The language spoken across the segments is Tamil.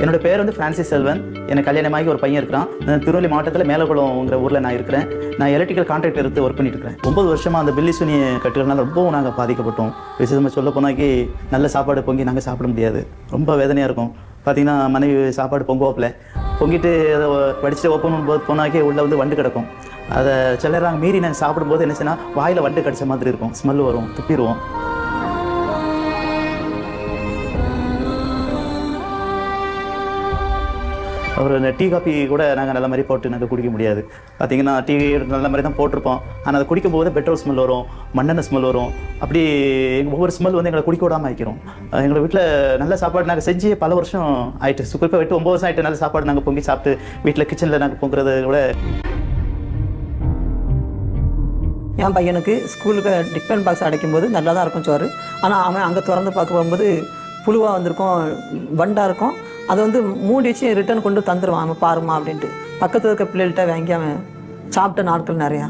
என்னோட பேர் வந்து ஃப்ரான்சிஸ் செல்வன் எனக்கு கல்யாணமாகி ஒரு பையன் இருக்கிறான். திருநெல்வேலி மாவட்டத்தில் மேலகுளம்ங்கிற ஊரில் நான் இருக்கிறேன். நான் எலக்ட்ரிக்கல் கான்ட்ராக்ட் எடுத்து ஒர்க் பண்ணிட்டு இருக்கிறேன். ஒன்பது வருஷமாக அந்த பில்லி சுனி கட்டுறதுனால ரொம்பவும் நாங்கள் பாதிக்கப்பட்டோம். விசேஷமாக சொல்ல போனாக்கி நல்ல சாப்பாடு பொங்கி நாங்கள் சாப்பிட முடியாது. ரொம்ப வேதனையாக இருக்கும். பார்த்தீங்கன்னா மனைவி சாப்பாடு பொங்குவாப்பில். பொங்கிட்டு அதை படிச்சுட்டு ஓப்பன் பண்ணும்போது போனாக்கே உள்ளே வந்து வண்டு கிடக்கும். அதை சிலராங்க மீறி நாங்கள் சாப்பிடும்போது என்ன செய்யணும் வாயில் வண்டு கடிச்ச மாதிரி இருக்கும். ஸ்மெல் வரும் துப்பிடுவோம். ஒரு இந்த டீ காப்பி கூட நாங்கள் நல்ல மாதிரி போட்டு நாங்கள் குடிக்க முடியாது. பார்த்தீங்கன்னா டீ நல்ல மாதிரி தான் போட்டிருப்போம். ஆனால் அதை குடிக்கும் போது பெட்ரோல் ஸ்மெல் வரும் மண்ணெண்ணெய் ஸ்மெல் வரும். அப்படி எங்கள் ஒவ்வொரு ஸ்மெல் வந்து எங்களை குடிக்க விடாமல் வைக்கிறோம் எங்கள் வீட்டில் நல்ல சாப்பாடு நாங்கள் செஞ்சு பல வருஷம் ஆயிட்டு குறிப்பாக விட்டு ஒம்பது வருஷம் ஆகிட்டு நல்ல சாப்பாடு நாங்கள் பொங்கி சாப்பிட்டு வீட்டில் கிச்சனில் நாங்கள் பொங்குறது விட என் பையனுக்கு ஸ்கூலுக்கு டிஃபன் பாக்ஸ் அடைக்கும் போது நல்லா தான் இருக்கும் சோறு. ஆனால் அவன் அங்கே திறந்து பார்க்க போகும்போது புழுவாக வந்திருக்கும் வண்டாக இருக்கும். அதை வந்து மூடி வச்சு ரிட்டர்ன் கொண்டு தந்துடுவான் அவன் பாருமா அப்படின்ட்டு. பக்கத்தில் இருக்க பிள்ளைகள்கிட்ட வாங்கி அவன் சாப்பிட்ட நாட்கள் நிறையா.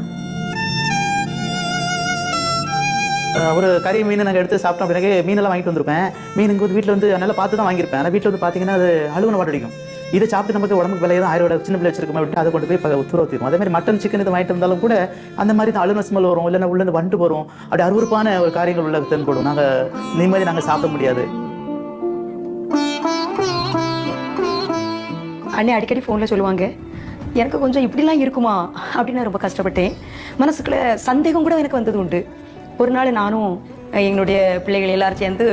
ஒரு கறி மீன் நாங்கள் எடுத்து சாப்பிட்டோம் பிறகு மீனெல்லாம் வாங்கிட்டு வந்திருப்பேன். மீன் இங்கே வந்து வீட்டில் வந்து நல்லா பார்த்து தான் வாங்கியிருப்பேன். ஆனால் வீட்டில் வந்து பார்த்தீங்கன்னா அது அழுகுன வாட அடிக்கும். இதை சாப்பிட்டு நமக்கு உடம்புக்கு விலையை தான் ஆயிரம் சின்ன பிள்ளை வச்சிருக்கோம் விட்டு அதை கொண்டு போய் ப- ஊற்றிக்கும் அதே மாதிரி மட்டன் சிக்கன் இது வாங்கிட்டு வந்தாலும் கூட அந்த மாதிரி தான் அழுகுன ஸ்மெல் வரும். இல்லைன்னா உள்ள இருந்து வண்டு வரும். அப்படி அறுவறுப்பான ஒரு காரியங்கள் உள்ள தென்படும். நாங்கள் நிம்மதி நாங்கள் சாப்பிட முடியாது. அண்ணே அடிக்கடி ஃபோனில் சொல்லுவாங்க. எனக்கு கொஞ்சம் இப்படிலாம் இருக்குமா? அப்படின்னு நான் ரொம்ப கஷ்டப்பட்டேன். மனசுக்குள்ள சந்தேகம் கூட எனக்கு வந்தது உண்டு. ஒரு நாள் நானும் எங்களுடைய பிள்ளைகள் எல்லாரும் சேர்ந்து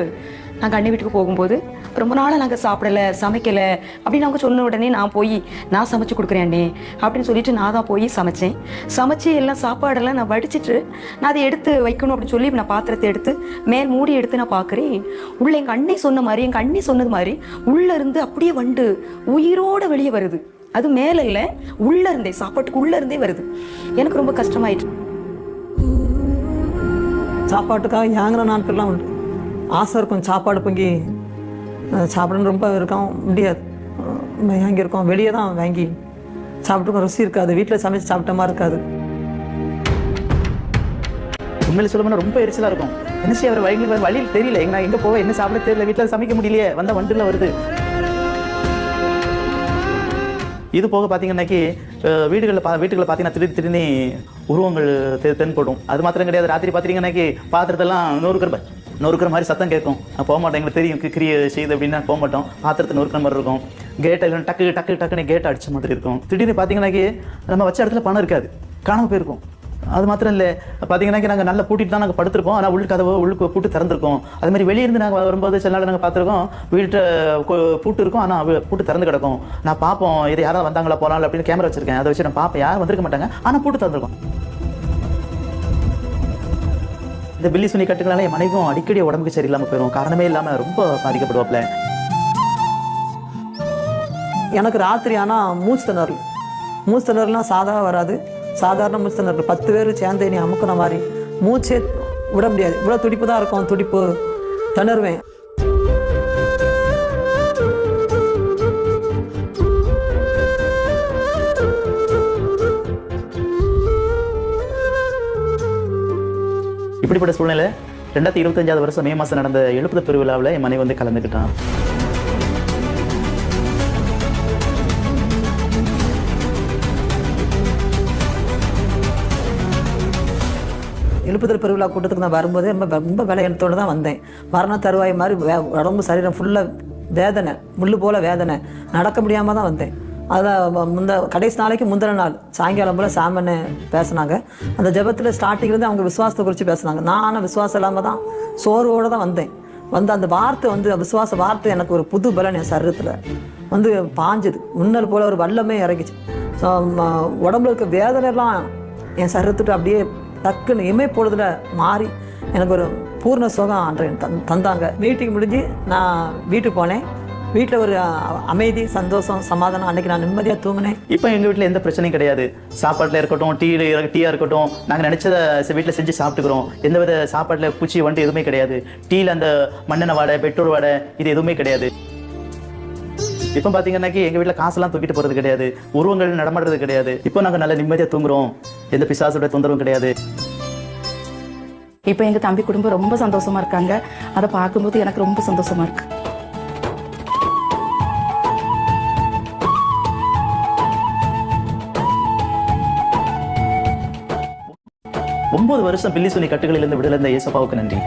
நாங்கள் அண்ணன் வீட்டுக்கு போகும்போது ரொம்ப நாளாக நாங்கள் சாப்பிடல சமைக்கலை. அப்படின்னு அவங்க சொன்ன உடனே நான் போய் நான் சமைச்சு கொடுக்குறேன் அப்படின்னு சொல்லிட்டு நான் தான் போய் சமைச்சேன். சமைச்சு எல்லாம் சாப்பாடெல்லாம் நான் வடிச்சிட்டு நான் அதை எடுத்து வைக்கணும் அப்படின்னு சொல்லி நான் பாத்திரத்தை எடுத்து மேல் மூடி எடுத்து நான் பார்க்குறேன் உள்ள எங்கள் அண்ணே சொன்ன மாதிரி எங்கள் அண்ணே சொன்னது மாதிரி உள்ளே இருந்து அப்படியே வண்டு உயிரோடு வெளியே வருது. அது மேல இல்லை உள்ள இருந்தே சாப்பாட்டுக்கு உள்ள இருந்தே வருது. எனக்கு ரொம்ப கஷ்டமாயிட்டு. சாப்பாட்டுக்காக ஏங்குற நாட்கள்லாம் உண்டு. ஆசை இருக்கும் சாப்பாடு பொங்கி சாப்பிடணும்னு ரொம்ப இருக்கும் முடியாது வாங்கியிருக்கோம். வெளியே தான் வாங்கி சாப்பிட்டு ருசி இருக்காது. வீட்டில் சமைச்சு சாப்பிட்ட மாதிரி இருக்காது. உண்மையில சொல்லணும்னா ரொம்ப எரிச்சலாக இருக்கும். என்ன செய்ய அவர் வழி வழியில் தெரியல. எங்க எங்கே போவேன்? என்ன சாப்பிட தெரியல. வீட்டில் சமைக்க முடியலையே. வந்தால் வண்டியில் வருது. இது போக பார்த்தீங்கன்னாக்கி வீடுகளில் பா வீட்டுகளில் பார்த்தீங்கன்னா திடீர் திடீர்னு உருவங்கள் தென்படும். அது மாத்திரம் கிடையாது. ராத்திரி பார்த்தீங்கன்னாக்கி பாத்திரத்தெல்லாம் நொறுக்கிற நொறுக்கிற மாதிரி சத்தம் கேட்கும். நான் போக மாட்டேன் எங்களுக்கு தெரியும் கிரிய செய்யுது அப்படின்னா போக மாட்டோம். பாத்திரத்தை நொறுக்கிற மாதிரி இருக்கும். கேட்டை டக்கு டக்கு டக்குன்னு கேட் அடிச்ச மாதிரி இருக்கும். திடீர்னு பார்த்தீங்கன்னாக்கி நம்ம வச்ச இடத்துல பணம் இருக்காது. காணாமல் போயிருக்கும். அது மாத்திரம் இல்லை. பார்த்தீங்கன்னாக்கி நாங்கள் நல்லா பூட்டிட்டு தான் நாங்கள் படுத்திருப்போம் ஆனால் உள்ள கதவை உள்ளுக்கு பூட்டு திறந்திருக்கோம். அது மாதிரி வெளியிருந்து நாங்கள் வரும்போது சில நாள் நாங்கள் பார்த்துருக்கோம் வீட்டை பூட்டு இருக்கும். ஆனால் பூட்டு திறந்து கிடக்கும். நான் பார்ப்போம் இது யாராவது வந்தாங்களா போகலாம் அப்படின்னு கேமரா வச்சிருக்கேன். அதை வச்சு நான் பார்ப்பேன் யாரும் வந்திருக்க மாட்டாங்க. ஆனால் பூட்டு திறந்துருக்கோம். இந்த பில்லி சுனி கட்டுங்களால என் மனைவியும் அடிக்கடி உடம்புக்கு சரியில்லாமல் போயிடும் காரணமே இல்லாமல் ரொம்ப பாதிக்கப்படுவாப்ல. எனக்கு ராத்திரி ஆனால் மூச்சு திணறல். மூச்சு திணறல்னா சாதா வராது. சாதாரண மூச்சு திணறல். பத்து பேர் சேர்ந்து நீ அமுக்கின மாதிரி மூச்சே விட முடியாது. இவ்வளோ துடிப்பு தான் இருக்கும். துடிப்பு திணறுவேன். இப்படிப்பட்ட சூழ்நிலை ரெண்டாயிரத்தி இருபத்தஞ்சாவது வருஷம் மே மாதம் நடந்த எழுப்புத பெருவிழாவில் என் மனைவி வந்து கலந்துக்கிட்டான். எழுப்புதல் பெருவிழா கூட்டத்துக்கு நான் வரும்போது ரொம்ப ரொம்ப விளையாட்டோடு தான் வந்தேன். மரண தருவாய் மாதிரி வே உடம்பு சரீரம் ஃபுல்லாக வேதனை முள்ளு போல் வேதனை. நடக்க முடியாமல் தான் வந்தேன். அதில் முந்த கடைசி நாளைக்கு முந்தின நாள் சாயங்காலம் போல் சாமன்னு பேசினாங்க. அந்த ஜெபத்தில் ஸ்டார்டிங்லேருந்து அவங்க விசுவாசத்தை குறித்து பேசுனாங்க. நான் ஆனால் விசுவாசம் இல்லாமல் தான் சோர்வோடு தான் வந்தேன். வந்து அந்த வார்த்தை வந்து விசுவாச வார்த்தை எனக்கு ஒரு புது பலன் என் சரீரத்தில். வந்து பாஞ்சுது. முன்னர் போல் ஒரு வல்லமே இறங்கிச்சு. ஸோ உடம்புல இருக்க வேதனைலாம் என் சரீரத்துட்டு அப்படியே டக்குன்னு இமை பொழுதுல மாறி எனக்கு ஒரு பூர்ண சுகம் ஆண்டவன் தந் தந்தாங்க. மீட்டிங் முடிஞ்சு நான் வீட்டுக்கு போனேன். வீட்டில் ஒரு அமைதி சந்தோஷம் சமாதானம். அன்னைக்கு நான் நிம்மதியாக தூங்கினேன். இப்போ எங்கள் வீட்டில் எந்த பிரச்சனையும் கிடையாது. சாப்பாட்டில் இருக்கட்டும் டீ டீயாக இருக்கட்டும் நாங்கள் நினச்சதை வீட்டில் செஞ்சு சாப்பிட்டுக்கிறோம். எந்தவித சாப்பாட்டில் பூச்சி வண்டு எதுவுமே கிடையாது. டீயில் அந்த மண்ணெண்ணெய் வாடை பெட்ரோல் வாடை இது எதுவுமே கிடையாது. இப்போ பார்த்தீங்கன்னாக்கி எங்கள் வீட்டில் காசெல்லாம் தூக்கிட்டு போகிறது கிடையாது. உருவங்கள் நடமாடுறது கிடையாது. இப்போ நாங்கள் நல்ல நிம்மதியாக தூங்குறோம். எந்த பிசாசோட தொந்தரவும் கிடையாது. இப்போ எங்க தம்பி குடும்பம் ரொம்ப சந்தோஷமா இருக்காங்க. அதை பார்க்கும்போது எனக்கு ரொம்ப சந்தோஷமா இருக்கு. ஒன்பது வருஷம் பில்லி சுனி கட்டுகளிலிருந்து விடுதலை இயேசப்பாவுக்கு நன்றி.